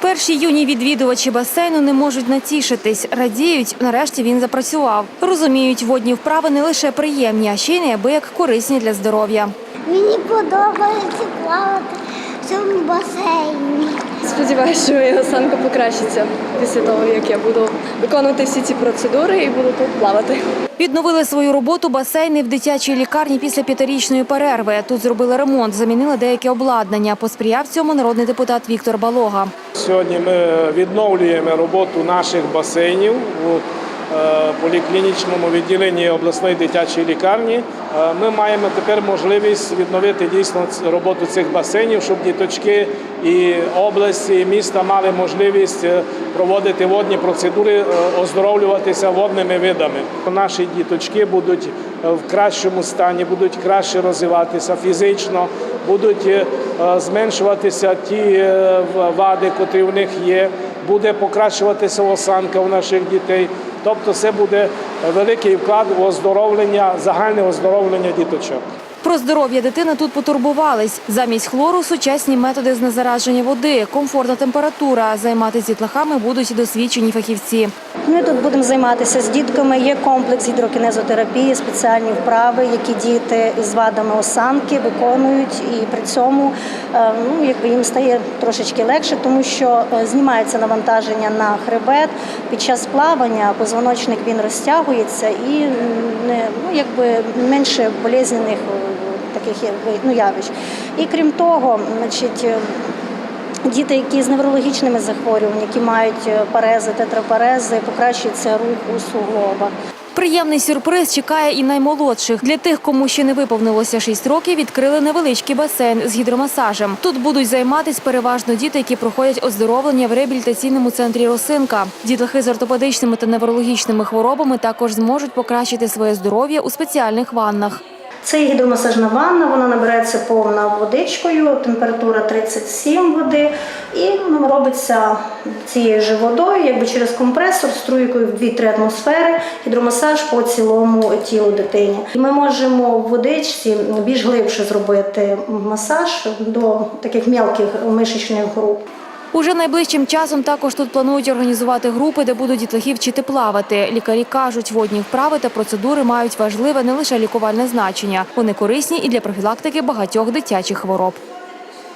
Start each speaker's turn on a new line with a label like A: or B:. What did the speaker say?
A: Перші юні відвідувачі басейну не можуть натішитись. Радіють, нарешті він запрацював. Розуміють, водні вправи не лише приємні, а ще й неабияк корисні для здоров'я.
B: Мені подобається плавати цьому басейні.
C: Сподіваюся, що моя осанка покращиться після того, як я буду виконувати всі ці процедури і буду тут плавати.
A: Відновили свою роботу басейни в дитячій лікарні після п'ятирічної перерви. Тут зробили ремонт, замінили деяке обладнання. Посприяв цьому народний депутат Віктор Балога.
D: Сьогодні ми відновлюємо роботу наших басейнів поліклінічному відділенні обласної дитячої лікарні. Е, Ми маємо тепер можливість відновити дійсно роботу цих басейнів, щоб діточки і області, і міста мали можливість е, проводити водні процедури, е, оздоровлюватися водними видами. Наші діточки будуть е, в кращому стані, будуть краще розвиватися фізично, будуть е, е, зменшуватися ті е, вади, котрі в них є, буде покращуватися осанка у наших дітей. Тобто це буде великий вклад у оздоровлення, загальне оздоровлення діточок.
A: Про здоров'я дитини тут потурбувались. Замість хлору сучасні методи знезараження води, комфортна температура. Займатися дітлахами будуть досвідчені фахівці.
E: Ми тут будемо займатися з дітками. Є комплекс гідрокінезотерапії, спеціальні вправи, які діти з вадами осанки виконують, і при цьому е, ну, якби їм стає трошечки легше, тому що е, знімається навантаження на хребет. Під час плавання позвоночник він розтягується і якби менше болезненних е, таких ну, явищ. І крім того, значить. е, Діти, які з неврологічними захворюваннями, які мають е, парези, тетрапарези, покращується рух у суглобах.
A: Приємний сюрприз чекає і наймолодших. Для тих, кому ще не виповнилося 6 років, відкрили невеличкий басейн з гідромасажем. Тут будуть займатися переважно діти, які проходять оздоровлення в реабілітаційному центрі Росинка. Дітлахи з ортопедичними та неврологічними хворобами також зможуть покращити своє здоров'я у спеціальних ваннах.
E: Це гідромасажна ванна, вона набирається повна водичкою, температура 37 води, і робиться цією же водою, якби через компресор, струйкою в 2-3 атмосфери, гідромасаж по цілому тілу дитині. І ми можемо в водичці більш глибше зробити масаж до таких мелких мишечних груп.
A: Уже найближчим часом також тут планують організувати групи, де будуть дітлахи вчити плавати. Лікарі кажуть, водні вправи та процедури мають важливе не лише лікувальне значення. Вони корисні і для профілактики багатьох дитячих хвороб.